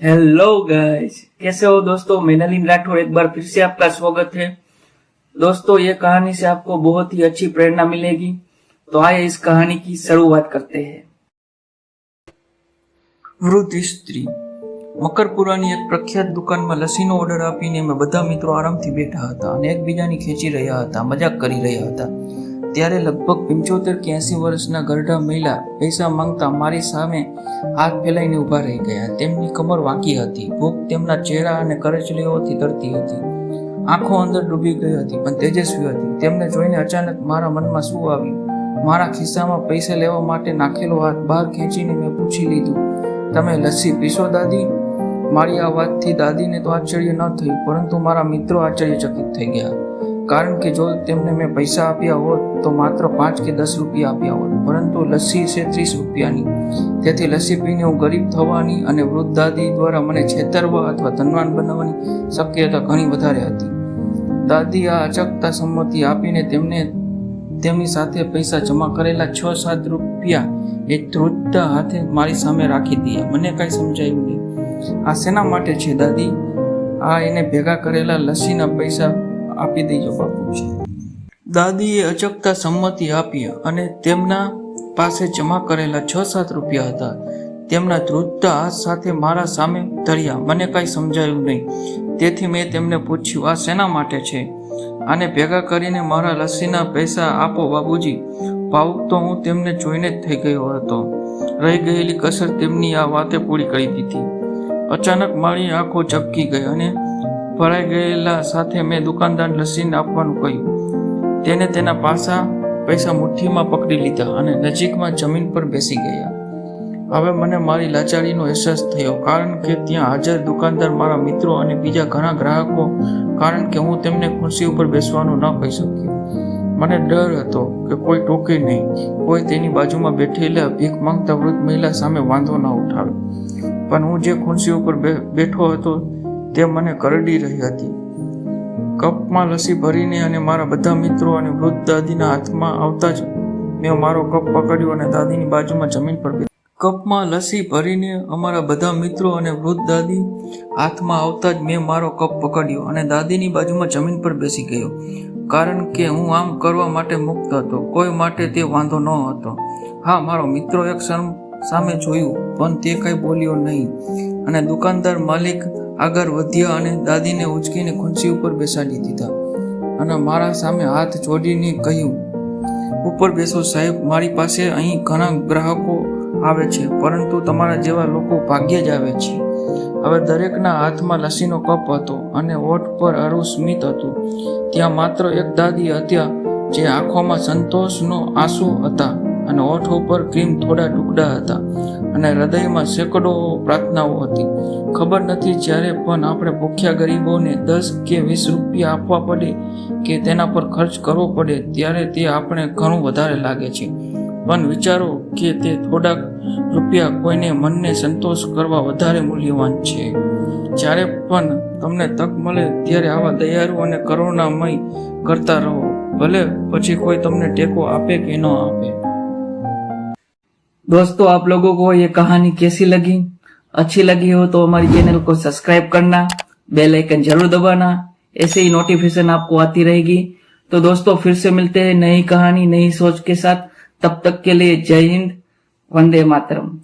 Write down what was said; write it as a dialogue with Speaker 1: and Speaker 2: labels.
Speaker 1: Hello guys कैसे हो दोस्तों मैं नलिन राठौर एक बार फिर से आपका स्वागत है दोस्तों ये कहानी से आपको बहुत ही अच्छी प्रेरणा मिलेगी तो आइए इस कहानी की शुरुआत करते हैं વૃદ્ધ સ્ત્રી મકરપુરાની એક પ્રખ્યાત દુકાનમાં લસ્સીનો ઓર્ડર આપીને અમે બધા મિત્રો આરામથી બેઠા હતા અને એકબીજાની ખેંચી રહ્યા હતા મજાક કરી રહ્યા હતા ત્યારે લગભગ પંચોતેર કે એંસી વર્ષના ગરડા મહિલા પૈસા માંગતા મારી સામે હાથ ફેલાઈને ઊભા રહી ગયા. તેમની કમર વાંકી હતી. ભૂખ તેમના ચહેરા અને કરચલીઓથી તરતી હતી. આંખો અંદર ડૂબી ગઈ હતી, પણ તેજસ્વી હતી. તેમને જોઈને અચાનક મારા મનમાં શું આવ્યું? મારા ખિસ્સામાં પૈસા લેવા માટે નાખેલો હાથ બહાર ખેંચીને મેં પૂછી લીધું, તમે લસ્સી પીશો, દાદી? મારી આ વાતથી દાદીને તો આશ્ચર્ય ન થયું, પરંતુ મારા મિત્રો આશ્ચર્યચકિત થઈ ગયા. કારણ કે જો તેમને મેં પૈસા આપ્યા હોત તો માત્ર પાંચ કે દસ રૂપિયા આપ્યા હોત. પરંતુ લસ્સી છે ત્રીસ રૂપિયાની. તેથી લસ્સી પીને હું ગરીબ થવાની અને વૃદ્ધ દાદી દ્વારા મને છેતરવા અથવા ધનવાન બનાવવાની શક્યતા ઘણી વધારે હતી. દાદી આ અચકતા સંમતિ આપીને તેમને તેમની સાથે પૈસા જમા કરેલા છ સાત રૂપિયા એ ધ્રુજતા હાથે મારી સામે રાખી દીધા મને કાંઈ સમજાયું નહીં. આ શેના માટે છે દાદી? આ એને ભેગા કરેલા લસ્સીના પૈસા આપી દેજો બાપુજી દાદીએ અચકતા સંમતિ આપી અને તેમના પાસે જમા કરેલા છ સાત રૂપિયા હતા. તેમના ધ્રુજતા હાથ સાથે મારા સામે ધર્યા. મને કાંઈ સમજાયું નહીં. તેથી મેં તેમને પૂછ્યું, આ શેના માટે છે? આને ભેગા કરીને મારા લસ્સીના પૈસા આપો બાબુજી ભાવુક તો હું તેમને જોઈને જ થઈ ગયો હતો. રહી ગયેલી કસર તેમની આ વાતે પૂરી કરી દીધી. અચાનક મારી આંખો ઝબકી ગઈ અને ભરાઈ ગયેલા સાથે મેં દુકાનદાર લસીને આપવાનું કહ્યું. તેને તેના પાસા પૈસા મુઠ્ઠીમાં પકડી લીધા અને નજીકમાં જમીન પર બેસી ગયા. હવે મને મારી લાચારીનો અહેસાસ થયો, કારણ કે ત્યાં હાજર દુકાનદાર મારા મિત્રો અને બીજા ઘણા ગ્રાહકો, કારણ કે હું તેમને ખુરશી ઉપર બેસવાનું ન કહી શક્યો. મને ડર હતો કે કોઈ ટોકે નહીં, કોઈ તેની બાજુમાં બેઠેલા ભીખ માંગતા વૃદ્ધ મહિલા સામે વાંધો ન ઉઠાવે. પણ હું જે ખુરશી ઉપર બેઠો હતો તે મને કરડી રહી હતી. કપમાં લસ્સી ભરીને અને મારા બધા મિત્રો અને વૃદ્ધ દાદીના હાથમાં આવતા જ મેં મારો કપ પકડ્યો અને દાદીની બાજુમાં જમીન પર કપમાં લસી ભરીને અમારા બધા મિત્રો અને વૃદ્ધ દાદી હાથમાં આવતા જ મેં મારો કપ પકડ્યો અને દાદીની બાજુમાં જમીન પર બેસી ગયો. કારણ કે હું આમ કરવા માટે મુક્ત હતો. કોઈ માટે તે વાંધો ન હતો. હા, મારો મિત્રો એક સામે જોયું, પણ તે કંઈ બોલ્યો નહીં. અને દુકાનદાર માલિક આગળ વધ્યા અને દાદીને ઉચકીને ખુરશી ઉપર બેસાડી દીધા. અને મારા સામે હાથ જોડીને કહ્યું, ઉપર બેસો સાહેબ, મારી પાસે અહીં ઘણા ગ્રાહકો આવે છે, પરંતુ તમારા જેવા લોકો ભાગ્યે જ આવે છે. હવે દરેકના હાથમાં લસીનો કપ હતો અને ઓઠ પર અરુ સ્મિત હતું. ત્યાં માત્ર એક દાદી હતા, જે આંખોમાં સંતોષનો આંસુ હતા. અને ઓઠ ઉપર ક્રીમ થોડા ટુકડા હતા અને હૃદયમાં સેંકડો પ્રાર્થનાઓ હતી. ખબર નથી જ્યારે પણ આપણે ભૂખ્યા ગરીબોને દસ કે વીસ રૂપિયા આપવા પડે કે તેના પર ખર્ચ કરવો પડે ત્યારે તે આપણે ઘણું વધારે લાગે છે. પણ વિચારો કે તે થોડાક રૂપિયા કોઈને મનને સંતોષ કરવા વધારે મૂલ્યવાન છે. જ્યારે પણ તમને તક મળે ત્યારે આવા દયાળુ અને કરુણામય કરતા રહો. ભલે પછી કોઈ તમને ટેકો આપે કે ન આપે. दोस्तों, आप लोगों को ये कहानी कैसी लगी? अच्छी लगी हो तो हमारी चैनल को सब्सक्राइब करना, बेल आइकन ज़रूर दबाना, ऐसे ही नोटिफिकेशन आपको आती रहेगी। तो दोस्तों, फिर से मिलते हैं नई कहानी, नई सोच के साथ। तब तक के लिए जय हिंद, वंदे मातरम।